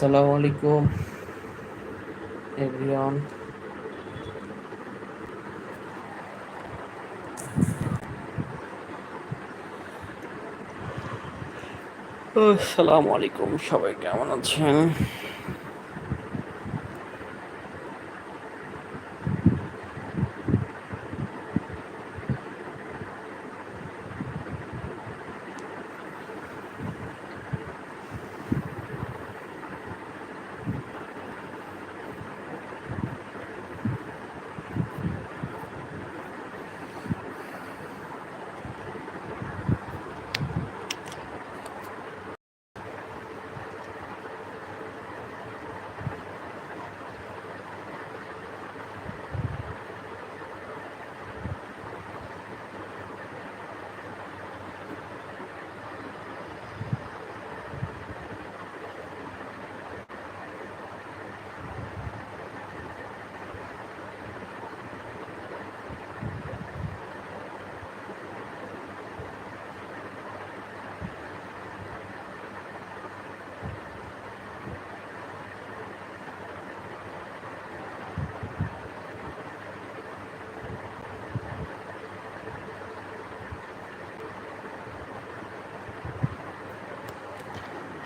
আসসালামু আলাইকুম। এভরিওয়ান। আসসালামু আলাইকুম সবাই কেমন আছেন?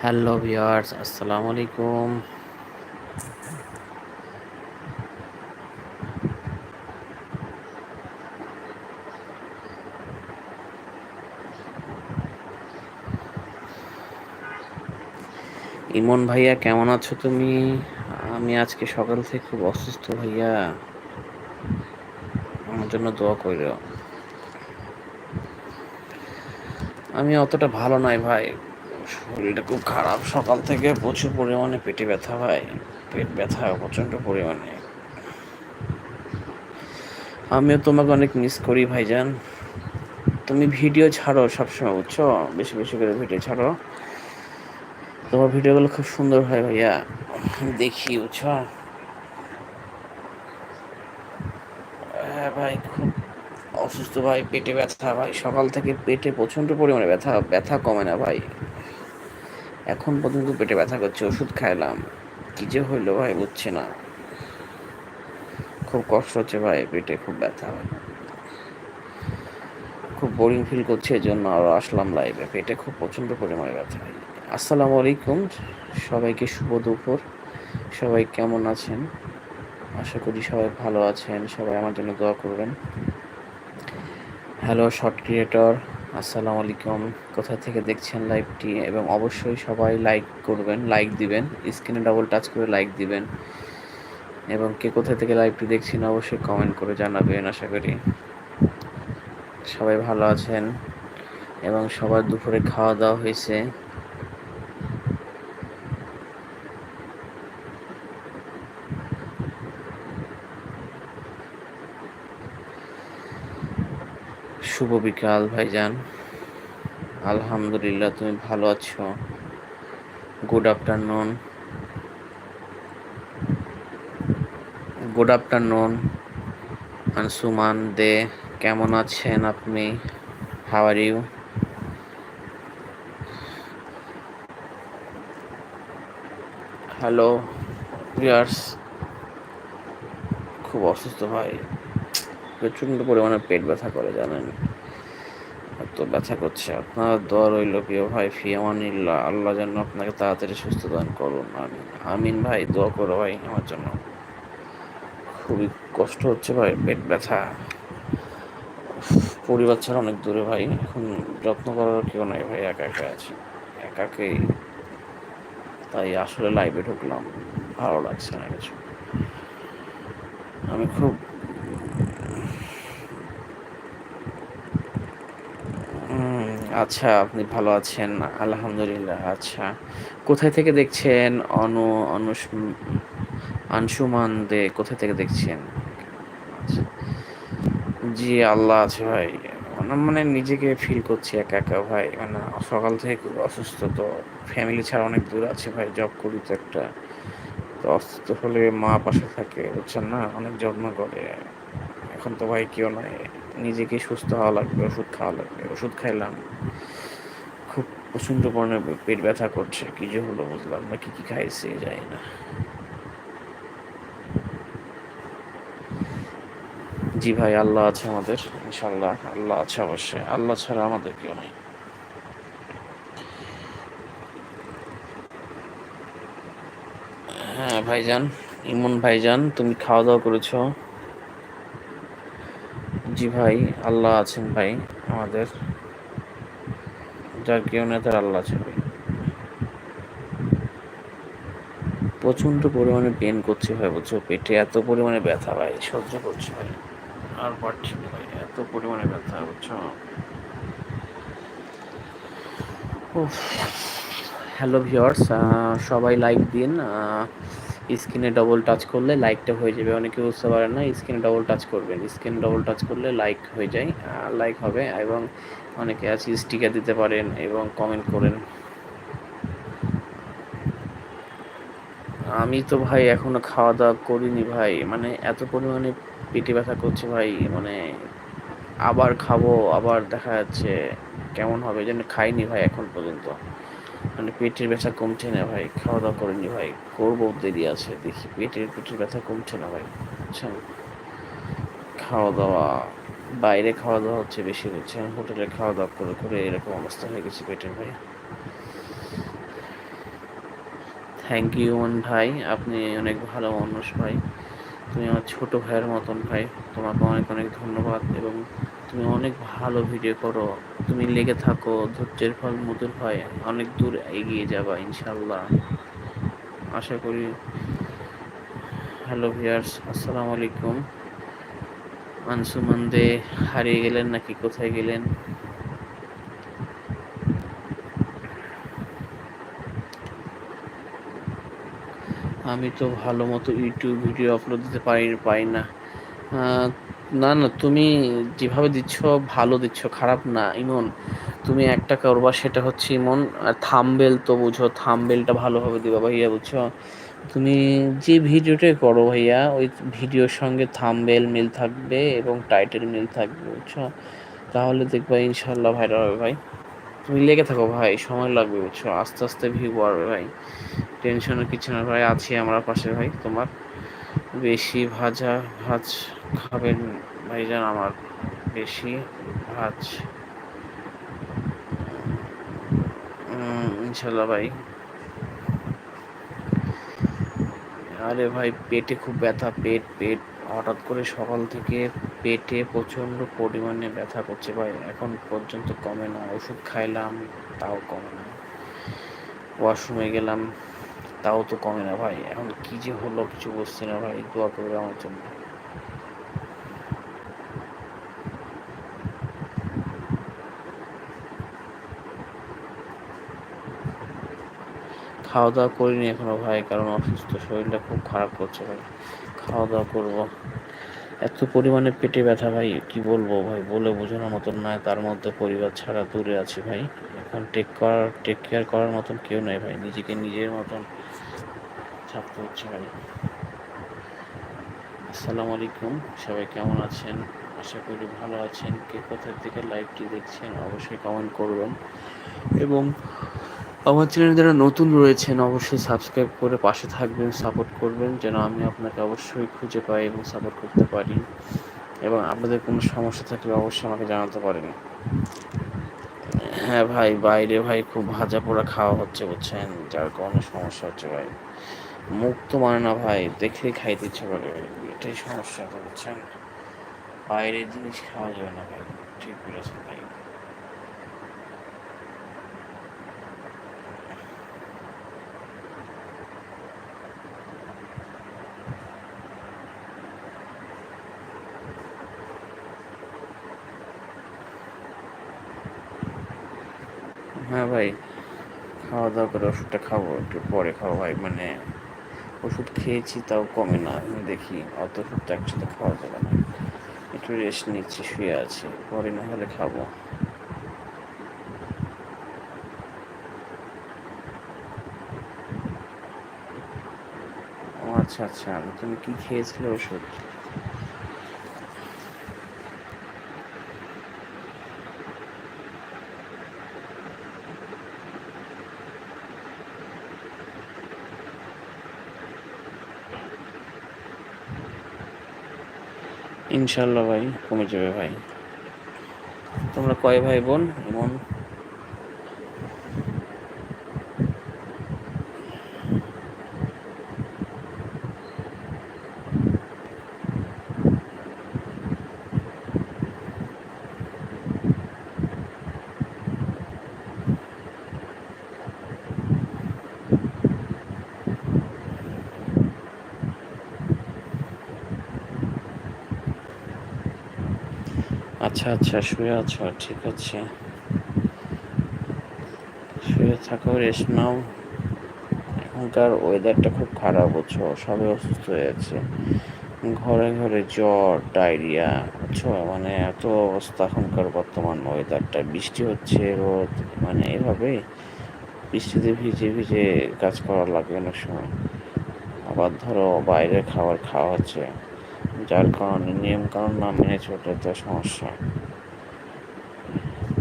হ্যালো ভিউয়ার্স, আসসালামু আলাইকুম। ইমন ভাইয়া, কেমন আছো তুমি? আমি আজকে সকাল থেকে খুব অসুস্থ ভাইয়া। আমার জন্য দোয়া কইরো। আমি অতটা ভালো নাই ভাই। শরীরটা খুব খারাপ। সকাল থেকে প্রচুর পরিমাণে পেটে ব্যথা ভাই পেট ব্যথা প্রচণ্ড পরিমাণে। আমিও তোমাকে অনেক মিস করি ভাইজান। তুমি ভিডিও ছাড়ো সবসময়, বুঝছ? বেশি বেশি করে ভিডিও ছাড়ো। তোমার ভিডিওগুলো খুব সুন্দর হয় ভাইয়া। দেখি, বুঝছ? হ্যাঁ ভাই, খুব অসুস্থ ভাই, পেটে ব্যথা ভাই। সকাল থেকে পেটে প্রচণ্ড পরিমাণে ব্যথা ব্যথা কমে না ভাই। এখন পর্যন্ত পেটে ব্যথা করছে, ওষুধ খাইলাম। কি যে হইল ভাই, বুঝছে না। খুব কষ্ট হচ্ছে ভাই, পেটে খুব ব্যথা। খুব বোরিং ফিল করছে এই জন্য আরও আসলাম লাইভে পেটে খুব প্রচণ্ড পরিমাণে ব্যথা। আসসালামু আলাইকুম, সবাইকে শুভ দুপুর। সবাই কেমন আছেন? আশা করি সবাই ভালো আছেন। সবাই আমার জন্য দোয়া করবেন। হ্যালো শর্ট ক্রিয়েটর আসসালামু আলাইকুম। কোথা থেকে দেখছেন লাইভটি এবং অবশ্যই সবাই লাইক করবেন লাইক দিবেন স্ক্রিনে ডাবল টাচ করে লাইক দিবেন। এবং কে কোথা থেকে লাইভটি দেখছেন অবশ্যই কমেন্ট করে জানাবেন, আশা করি। সবাই ভালো আছেন এবং সবার দুপুরে খাওয়া দাওয়া হয়েছে। শুভ বিকাল, ভাইজান। আলহামদুলিল্লাহ, তুমি ভালো আছো? Good afternoon good afternoon Ansuman Dey কেমন আছেন আপনি? হাওয়ার ইউ হ্যালো ভিয়ার্স খুব অসুস্থ, ভাই। প্রচণ্ড পরিমাণে পেট ব্যথা করে, জানেন? এত ব্যথা করছে আপনার দোয়া রইল প্রিয় ভাই, ফিয়ামানিল্লাহ, আল্লাহ যেন আপনাকে তাড়াতাড়ি সুস্থ দান করুন, আমিন। আমিন ভাই, দোয়া করো ভাই আমার জন্য। খুবই কষ্ট হচ্ছে ভাই, পেট ব্যথা। পরিবার ছাড়া অনেক দূরে ভাই, এখন যত্ন করার কেউ নাই ভাই, একা একা আছি। একাকেই। তাই আসলে লাইভে ঢুকলাম, ভালো লাগছে না কিছু। আমি খুব আচ্ছা আপনি ভালো আছেন। আলহামদুলিল্লাহ আচ্ছা। কোথায় থেকে দেখছেন অনু, অনুস, আনসুমান দে, কোথায় থেকে দেখছেন? আচ্ছা। জি, আল্লাহ আছে ভাই। মানে নিজেকে ফিল করছি একা একা ভাই। মানে সকাল থেকে খুব অসুস্থ, তো ফ্যামিলি ছাড়া অনেক দূর আছে ভাই। জব করি তো একটা। তো অসুস্থ হলে মা পাশে থাকে, বুঝছেন না? অনেক যত্ন করে। এখন তো ভাই কেউ নাই। নিজেকে সুস্থ হওয়া লাগবে, ওষুধ খাওয়া লাগবে। ওষুধ খাইলাম, খুব প্রচণ্ড পরিমাণে পেট ব্যথা করছে, কি যে হলো বুঝলাম না, কি কি খাইছে যায় না। জি ভাই, আল্লাহ আছে আমাদের ইনশাল্লাহ আল্লাহ আছে অবশ্যই, আল্লাহ ছাড়া আমাদের কেউ নেই। হ্যাঁ ভাইজান, ইমন ভাইজান, তুমি খাওয়া দাওয়া করেছ? জি ভাই, আল্লাহ আছেন ভাই, আমাদের, যার কেউ নেই তার আল্লাহ আছে ভাই। প্রচণ্ড পরিমাণে পেন করছে ভাই, বুঝছ? পেটে এত পরিমাণে ব্যথা ভাই, সহ্য করছে ভাই। আর পারছি না ভাই, এত পরিমাণে ব্যথা, বুঝছ? হ্যালো ভিওর্স সবাই লাইক দিন স্ক্রিনে ডবল টাচ করলে লাইকটা হয়ে যাবে। অনেকে বুঝতে পারে না, স্ক্রিনে ডবল টাচ করবেন। স্ক্রিনে ডবল টাচ করলে লাইক হয়ে যায় লাইক হবে এবং অনেকে আছে স্টিকার দিতে পারেন এবং কমেন্ট করেন। আমি তো ভাই এখনও খাওয়া দাওয়া করিনি ভাই। মানে এত পরিমাণে পেটে ব্যথা করছে ভাই। মানে আবার খাব, আবার দেখা যাচ্ছে কেমন হবে যেন খাইনি ভাই এখন পর্যন্ত। মানে পেটের ব্যথা কমছে না ভাই? খাওয়া দাওয়া করিনি ভাই? করব, দেরি আছে, দেখি। পেটের পেটের ব্যথা কমছে না ভাই। বুঝছেন খাওয়া দাওয়া বাইরে খাওয়া দাওয়া হচ্ছে বেশি হচ্ছে। হোটেলে খাওয়া দাওয়া করে করে এরকম অবস্থা হয়ে গেছে পেটের ভাই। থ্যাংক ইউ মন ভাই। আপনি অনেক ভালো মানুষ ভাই। তুমি আমার ছোটো ভাইয়ের মতন ভাই। তোমাকে অনেক অনেক ধন্যবাদ এবং তুমি অনেক ভালো ভিডিও করো। তুমি লেগে থাকো, ধৈর্যের ফল মধুর হয়, অনেক দূর এগিয়ে যাবা ইনশাল্লাহ আশা করি, হ্যালো ভিয়ার্স আসসালামু আলাইকুম। মানসুমান্দে হারিয়ে গেলেন নাকি কোথায় গেলেন? আমি তো ভালো মতো ইউটিউব ভিডিও আপলোড দিতে পারি পাই না। না না, তুমি যেভাবে দিচ্ছ ভালো দিচ্ছ, খারাপ না, ইমন। তুমি একটা করবা, সেটা হচ্ছে ইমন থামবেল তো বুঝো থামবেলটা ভালোভাবে দিবা ভাইয়া, বুঝছ? তুমি যে ভিডিওটাই করো ভাইয়া, ওই ভিডিওর সঙ্গে থামবেল মিল থাকবে এবং টাইটেল মিল থাকবে, বুঝছ? তাহলে দেখবা ইনশাল্লাহ ভাইরাল হবে ভাই। তুমি লেগে থাকো ভাই, সময় লাগবে, বুঝছ? আস্তে আস্তে ভিউ বাড়বে ভাই। টেনশনের কিছু না ভাই, আছি আমরা পাশে ভাই, তোমার। বেশি ভাজা ভাজ খাবেন ভাইজান আমার। বেশি ভাজ। ইনশাল্লাহ ভাই। আরে ভাই, পেটে খুব ব্যথা, পেট পেট। হঠাৎ করে সকাল থেকে পেটে প্রচণ্ড পরিমাণে ব্যথা করছে ভাই। এখন পর্যন্ত কমে না। ওষুধ খাইলাম, তাও কমে না। ওয়াশরুমে গেলাম। তাও তো কমে না ভাই। এখন কি যে হলো কিছু বুঝছি না ভাই, দোয়া করবে আমার জন্য। খাওয়া দাওয়া করিনি এখনও ভাই, কারণ অসুস্থ, শরীরটা খুব খারাপ করছে ভাই। খাওয়া দাওয়া করব। এত পরিমাণে পেটে ব্যথা ভাই, কি বলব ভাই, বলে বোঝানোর মতন নয়, তার মধ্যে পরিবার ছাড়া দূরে আছি ভাই। এখন টেক করার টেক কেয়ার করার মতন কেউ নাই ভাই, নিজেকে নিজের মতন থাকতে হচ্ছে ভাই আসসালামু আলাইকুম, সবাই কেমন আছেন? আশা করি ভালো আছেন। কে কোথার থেকে লাইভটি দেখছেন অবশ্যই কমেন্ট করবেন। এবং আমার চ্যানেলে যারা নতুন রয়েছেন, অবশ্যই সাবস্ক্রাইব করে পাশে থাকবেন সাপোর্ট করবেন, যেন আমি আপনাকে অবশ্যই খুঁজে পাই এবং সাপোর্ট করতে পারি। এবং আপনাদের কোনো সমস্যা থাকলে অবশ্যই আমাকে জানাতে পারেন। হ্যাঁ ভাই, বাইরে ভাই খুব ভাজা পোড়া খাওয়া হচ্ছে, বুঝছেন? যার কারণে সমস্যা হচ্ছে ভাই। মুখ তো মানে না ভাই, দেখলেই খাইতে ইচ্ছে করে। এটাই সমস্যা, বুঝছেন? বাইরের জিনিস খাওয়া যাবে না ভাই, ঠিক বলেছেন ভাই। হ্যাঁ ভাই খাওয়া দাওয়া করে ওষুধটা খাব, একটু পরে খাব ভাই মানে ওষুধ খেয়েছি, তাও কমে না। আমি দেখি অত ওষুধ একসাথে খাওয়া যাবে না। একটু রেস্ট নিচ্ছি, শুয়ে আছি। পরে না হলে খাব। আচ্ছা আচ্ছা। তুমি কি খেয়েছিলে ওষুধ? ইনশাল্লাহ ভাই কমে যাবে ভাই। তোমরা কয় ভাই বোন এমন আচ্ছা আচ্ছা শুয়ে আছো, ঠিক আছে। শুয়ে থাকো রেস্ট নাও। এখনকার ওয়েদারটা খুব খারাপ হচ্ছে সবাই অসুস্থ হয়ে যাচ্ছে। ঘরে ঘরে জ্বর ডায়রিয়া বুঝছ? মানে এত অবস্থা এখনকার বর্তমান ওয়েদারটা বৃষ্টি হচ্ছে, রোদ মানে এভাবে বৃষ্টিতে ভিজে ভিজে কাজ করা লাগে অনেক সময়। আবার ধরো বাইরে খাবার খাওয়া হচ্ছে। যার কারণে নিয়ম কানুন না মেনে চললে তো সমস্যা।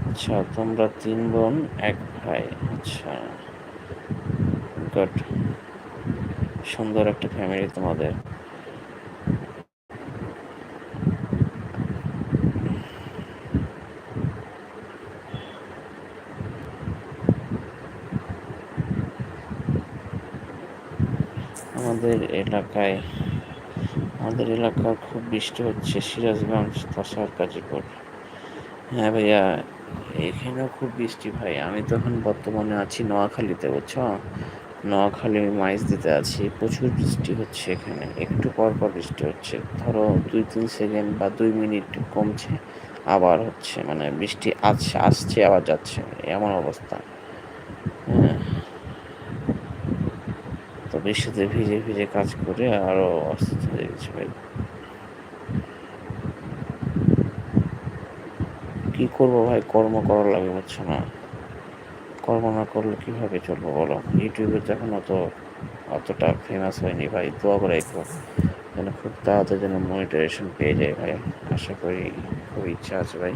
আচ্ছা তোমরা তিন বোন, এক ভাই। আচ্ছা গুড সুন্দর একটা ফ্যামিলি তোমাদের। আমাদের এলাকায় আমাদের এলাকার খুব বৃষ্টি হচ্ছে, সিরাজগঞ্জ, তসার কাজীপুর হ্যাঁ ভাইয়া, এখানেও খুব বৃষ্টি ভাই। আমি তখন বর্তমানে আছি নোয়াখালীতে, বুঝছ? নোয়াখালী মাইজ দিতে আছি। প্রচুর বৃষ্টি হচ্ছে এখানে। একটু পর পর বৃষ্টি হচ্ছে। ধরো দুই তিন সেকেন্ড বা দুই মিনিট কমছে, আবার হচ্ছে। মানে বৃষ্টি আসছে আসছে, আবার যাচ্ছে। এমন অবস্থা হ্যাঁ তো বৃষ্টিতে ভিজে ভিজে কাজ করে আরও অসুস্থ হয়ে গেছে ভাই। কি করব ভাই? কর্ম করার লাগে, বুঝছ না? কর্ম না করলে কীভাবে চলবো বলো? ইউটিউবে যখন অত অতটা ফেমাস হয়নি ভাই, দোয়া করে একটু। যেন খুব তাড়াতাড়ি যেন মনিটাইজেশন পেয়ে যায় ভাই, আশা করি খুব ইচ্ছা আছে ভাই।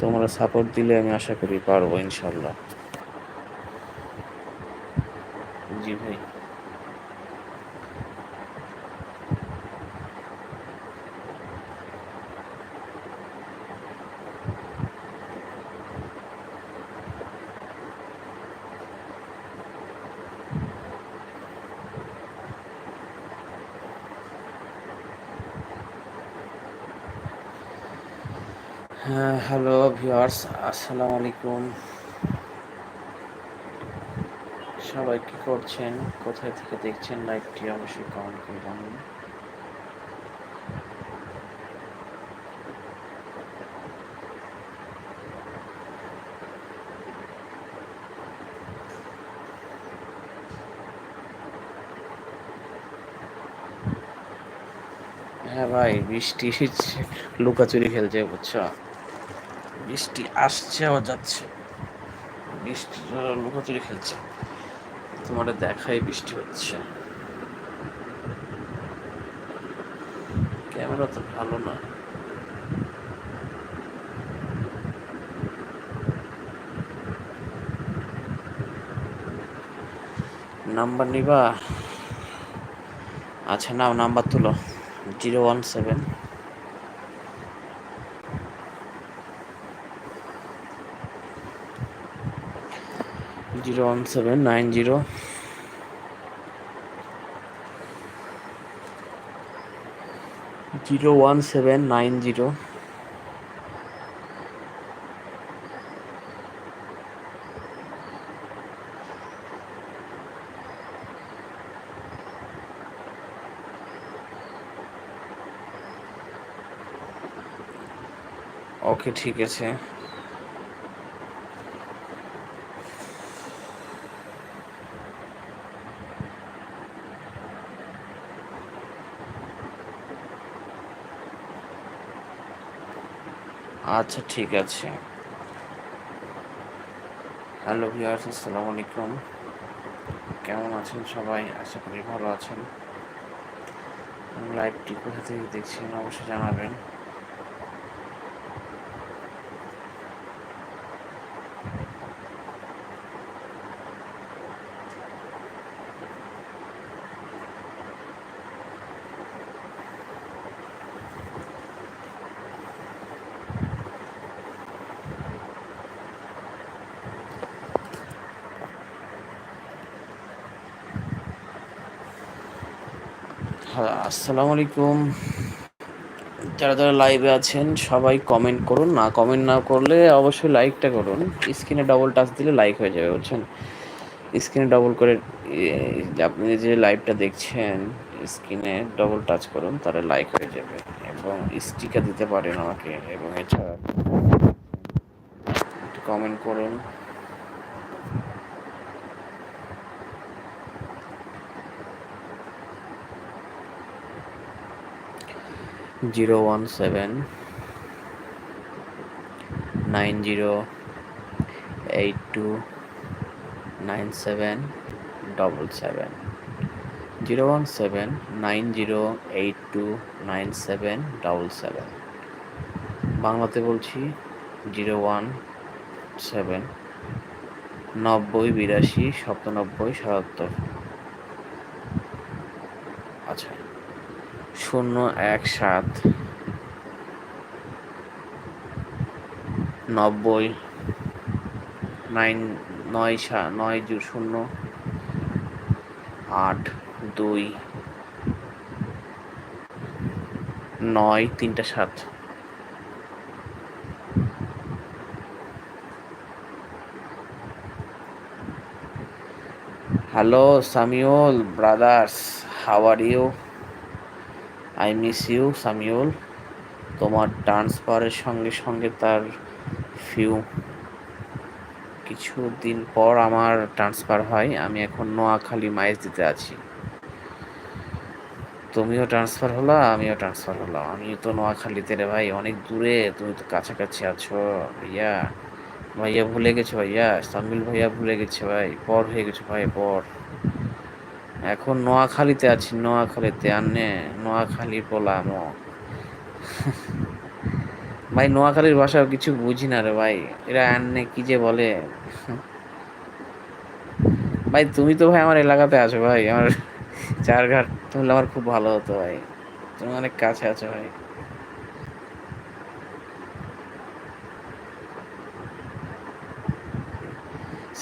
তোমরা সাপোর্ট দিলে আমি আশা করি পারব ইনশাল্লাহ জি ভাই। হ্যাঁ হ্যালো ভিউয়ার্স আসসালামু আলাইকুম। সবাই কি করছেন? কোথায় থেকে দেখছেন? লাইভটি অবশ্যই কমেন্ট করে জানান হ্যাঁ ভাই, বৃষ্টি লুকাচুরি খেলছে, বুঝছ? বৃষ্টি আসছে, আবার যাচ্ছে। বৃষ্টি লুকাচুরি খেলছে। তোমার দেখাই বৃষ্টি হচ্ছে। ক্যামেরা তো ভালো না। নাম্বার নিবা? আচ্ছা নাও, নাম্বার তুলো। Zero one seven. Zero one seven nine zero zero one seven nine zero okay ঠিক আছে। আচ্ছা ঠিক আছে। হ্যালো ভিউয়ার্স আসসালামু আলাইকুম। কেমন আছেন সবাই? আশা করি ভালো আছেন। লাইভটি কোথা থেকে দেখছেন অবশ্যই জানাবেন হ্যাঁ আসসালামু আলাইকুম। যারা যারা লাইভে আছেন, সবাই কমেন্ট করুন। না কমেন্ট না করলে অবশ্যই লাইকটা করুন। স্ক্রিনে ডবল টাচ দিলে লাইক হয়ে যাবে, বুঝছেন? স্ক্রিনে ডবল করে আপনি যে লাইভটা দেখছেন স্ক্রিনে ডবল টাচ করুন, তাহলে লাইক হয়ে যাবে। এবং স্টিকার দিতে পারেন আমাকে, এবং এছাড়া কমেন্ট করুন। Zero one seven, nine zero, eight two, nine seven, double seven. Zero one seven, nine zero, eight two, nine seven, double seven. বাংলাতে বলছি জিরো ওয়ান সেভেন। নব্বই, বিরাশি সপ্তানব্বই সাতাত্তর আচ্ছা শূন্য এক সাত। নব্বই। নাইন নয় সা নয়, শূন্য। আট, দুই। নয়, তিনটা, সাত। Hello, Samiul, brothers how you I miss you Samiul তোমার ট্রান্সফারের সঙ্গে সঙ্গে তার ফিউ কিছু দিন পর আমার ট্রান্সফার হয়। আমি এখন নোয়াখালী মাইজ দিতে আছি। তুমিও ট্রান্সফার হলো, আমিও ট্রান্সফার হলাম। আমি তো নোয়াখালীতে রে ভাই, অনেক দূরে। তুমি তো কাছাকাছি আছো ভাইয়া। ভাইয়া ভুলে গেছো ভাইয়া? সামিল ভাইয়া ভুলে গেছে ভাই, পর হয়ে গেছো ভাই, পর। এখন নোয়াখালীতে আছি, নোয়াখালীতে আনে নোয়াখালী পোলাম ভাই, নোয়াখালীর ভাষা কিছু বুঝি না রে ভাই। এরা আনে কি যে বলে? ভাই, তুমি তো ভাই আমার এলাকাতে আছো ভাই, আমার চারঘাট তাহলে আমার খুব ভালো হতো ভাই। তুমি অনেক কাছে আছো ভাই।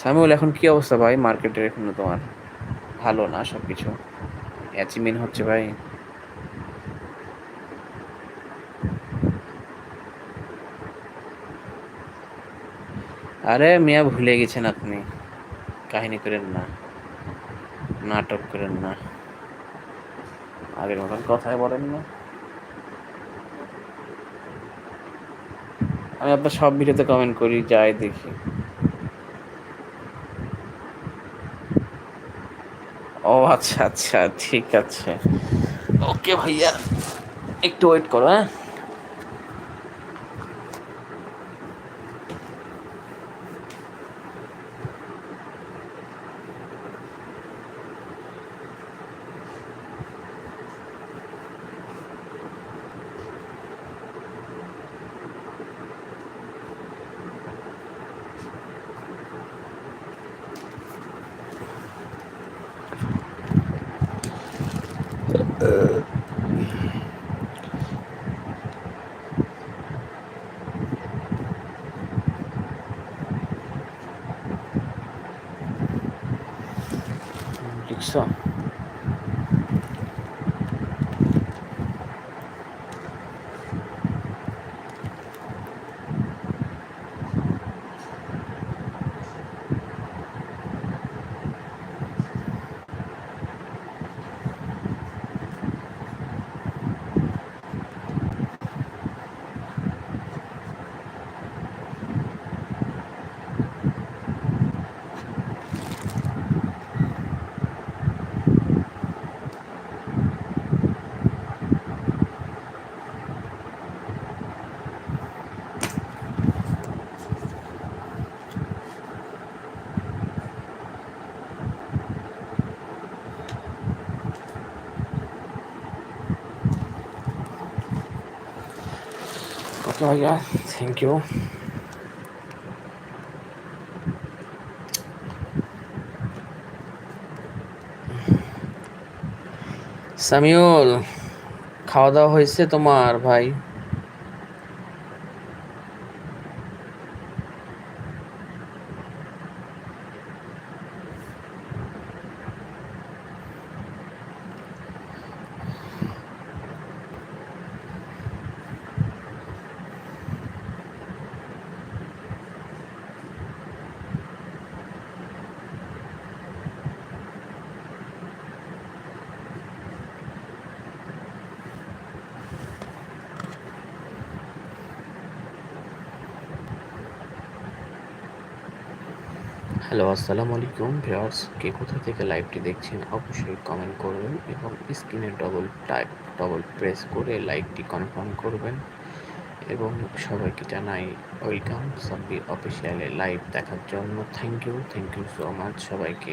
সামিউল, এখন কি অবস্থা ভাই মার্কেটের এখন তোমার? ভালো না সব কিছু অ্যাচিভমেন্ট হচ্ছে ভাই। আরে মিয়া ভুলে গেছেন আপনি। কাহিনী করেন না। নাটক করেন না। আগের মতন কথাই বলেন না। আমি আপনার সব ভিডিওতে কমেন্ট করি, যাই দেখি। ও আচ্ছা আচ্ছা ঠিক আছে। ওকে ভাইয়া একটু ওয়েট করো হ্যাঁ? লিখছো ওকে ভাইয়া থ্যাংক ইউ সামিউল খাওয়া দাওয়া হয়েছে তোমার ভাই? হ্যালো, আসসালামু আলাইকুম ভিউয়ার্স। কে কোথা থেকে লাইভটি দেখছেন, অবশ্যই কমেন্ট করবেন এবং স্ক্রিনে ডবল টাইপ ডবল প্রেস করে লাইভটি কনফার্ম করবেন এবং সবাইকে জানাই ওয়েলকাম সাব্বির অফিসিয়ালে লাইভ দেখার জন্য। Thank you thank you so much সবাইকে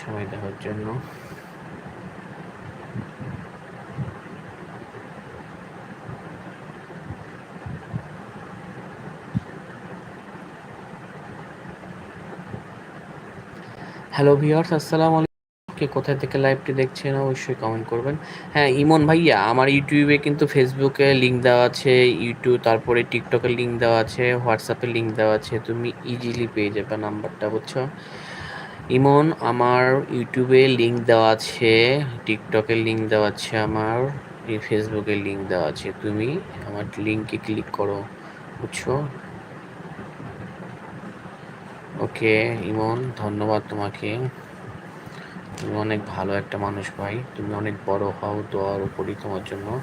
সময় দেওয়ার জন্য। হ্যালো ভিউয়ার্স আসসালামু আলাইকুম। কে কোথা থেকে লাইভটি দেখছেন অবশ্যই কমেন্ট করবেন। হ্যাঁ ইমন ভাইয়া, আমার ইউটিউবে কিন্তু ফেসবুকে লিঙ্ক দেওয়া আছে ইউটিউব তারপরে টিকটকের লিঙ্ক দেওয়া আছে হোয়াটসঅ্যাপে লিঙ্ক দেওয়া আছে, তুমি ইজিলি পেয়ে যাবে নাম্বারটা, বুঝছ? ইমন, আমার ইউটিউবে লিঙ্ক দেওয়া আছে টিকটকের লিঙ্ক দেওয়া আছে আমার, এই ফেসবুকের লিঙ্ক দেওয়া আছে, তুমি আমার লিঙ্কে ক্লিক করো, বুঝছ? ওকে, ইমন, ধন্যবাদ তোমাকে। তুমি অনেক ভালো একটা মানুষ ভাই। তুমি অনেক বড় হও দোয়ার উপরই তোমার জন্য।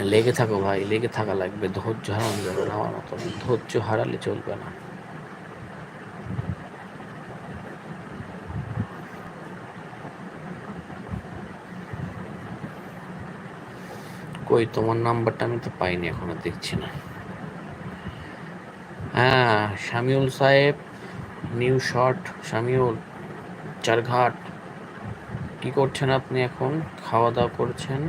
লেগে থাকো ভাই, লেগে থাকা লাগবে। ধৈর্য হারানো যাবে না আমার মতো। ধৈর্য হারালে চলবে না। কই, তোমার নাম্বারটা আমি তো পাইনি, এখনও দেখছি না। হ্যাঁ শামিউল সাহেব নিউ শট শামিউল চারঘাট। কি করছেন আপনি এখন? খাওয়া দাওয়া করছেন?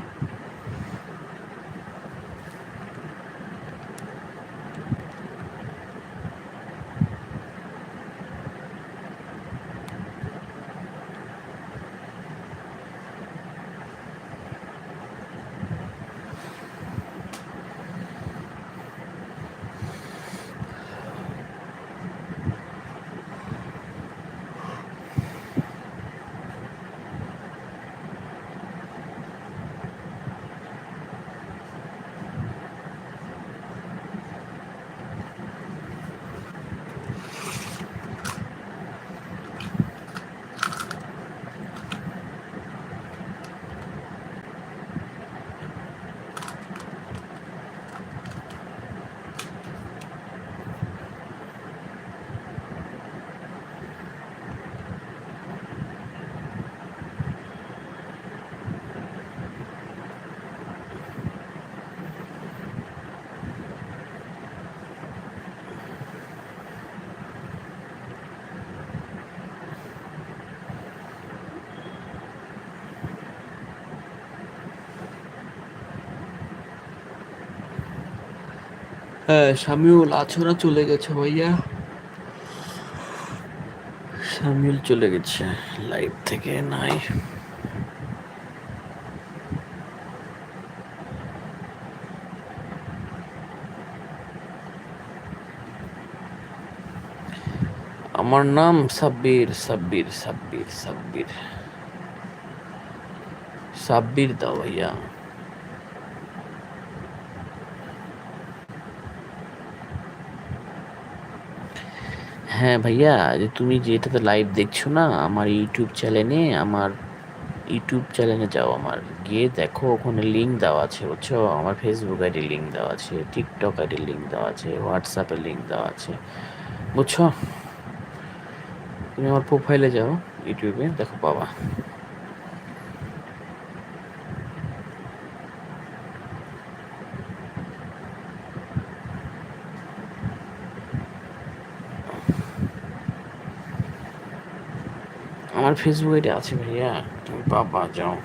শামিউল আছো না চলে গেছে ভাইয়া। শামিউল চলে গেছে লাইভ থেকে নাই। আমার নাম সাব্বির সাব্বির সাব্বির সাব্বির। সাব্বির দাও হ্যাঁ ভাইয়া যে তুমি যেটাতে লাইভ দেখছ না, আমার ইউটিউব চ্যানেলে আমার ইউটিউব চ্যানেলে যাও আমার। গিয়ে দেখো, ওখানে লিঙ্ক দেওয়া আছে, বুঝছ? আমার ফেসবুক আইডি লিঙ্ক দেওয়া আছে টিকটক আইডি লিঙ্ক দেওয়া আছে হোয়াটসঅ্যাপে লিঙ্ক দেওয়া আছে, বুঝছ? তুমি আমার প্রোফাইলে যাও ইউটিউবে দেখো, বাবা। আমার ফেসবুক আইডি আছে ভাইয়া। তুমি বাবা যাও।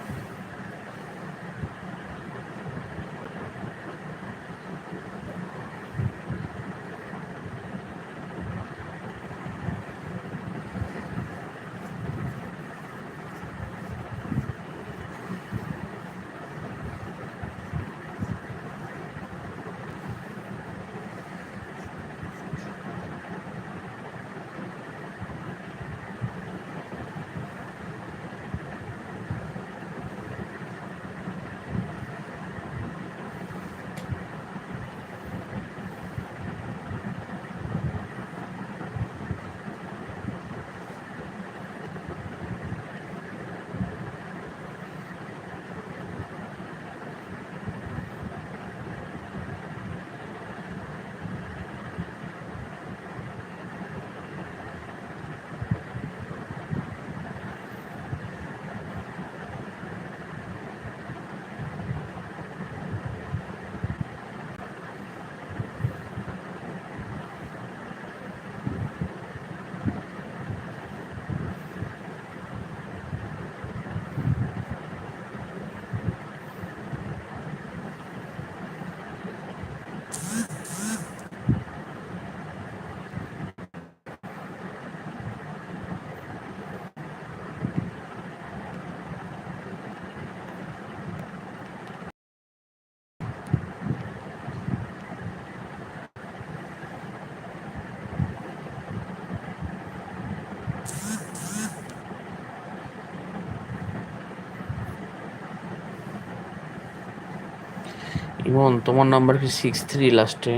ইমন তোমার নাম্বার কি সিক্স থ্রি লাস্টে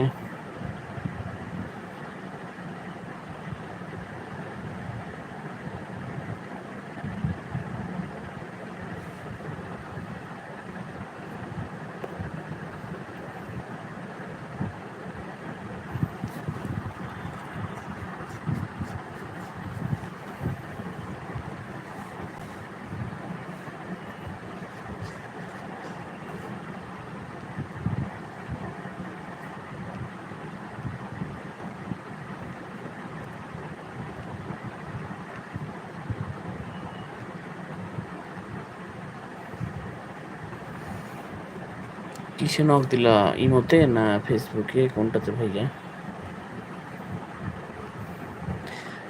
কিসে নক দিলা? ইমোতে না ফেসবুকে? কোনটাতে ভাইয়া?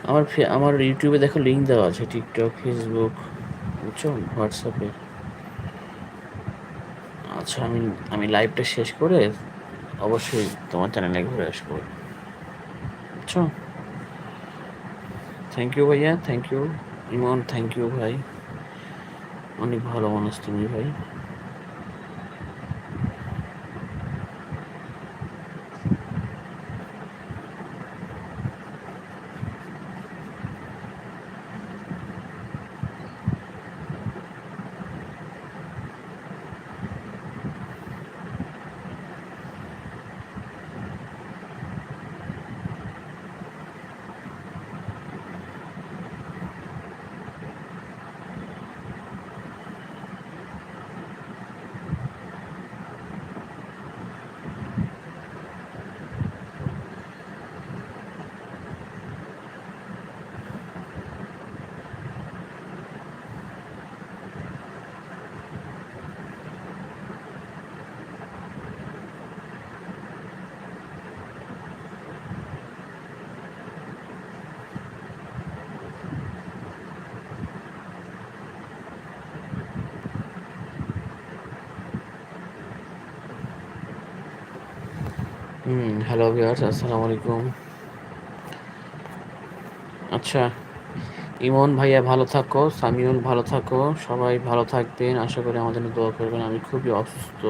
আমার আমার ইউটিউবে দেখো লিঙ্ক দেওয়া আছে টিকটক ফেসবুক বুঝছ? হোয়াটসঅ্যাপে আচ্ছা আমি আমি লাইভটা শেষ করে অবশ্যই তোমার চ্যানেলে ঘুরে আসব। বুঝছ? থ্যাংক ইউ ভাইয়া thank you Emon thank you ভাই। অনেক ভালো মানুষ তুমি ভাই। হুম হ্যালো ভিউয়ার্স আসসালামু আলাইকুম আচ্ছা ইমন ভাইয়া ভালো থাকো, সামিউল ভালো থাকো, সবাই ভালো থাকবেন, আশা করি আমাদের দোয়া করবেন, আমি খুবই অসুস্থ।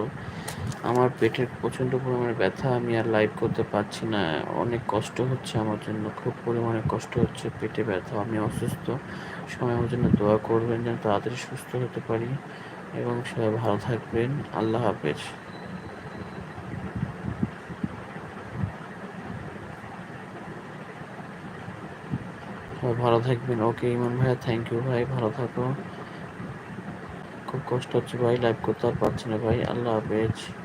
আমার পেটের প্রচণ্ড পরিমাণে ব্যথা, আমি আর লাইভ করতে পারছি না, অনেক কষ্ট হচ্ছে আমার জন্য, খুব পরিমাণে কষ্ট হচ্ছে, পেটে ব্যথা, আমি অসুস্থ। সবাই আমার জন্য দোয়া করবেন, যেন তাড়াতাড়ি সুস্থ হতে পারি, এবং সবাই ভালো থাকবেন, আল্লাহ হাফেজ। ভালো থাকবেন। ওকে, ইমন ভাইয়া থ্যাংক ইউ ভাই, ভালো থাকো। খুব কষ্ট হচ্ছে ভাই লাইভ করতে আর পারছি না ভাই। আল্লাহ হাফেজ।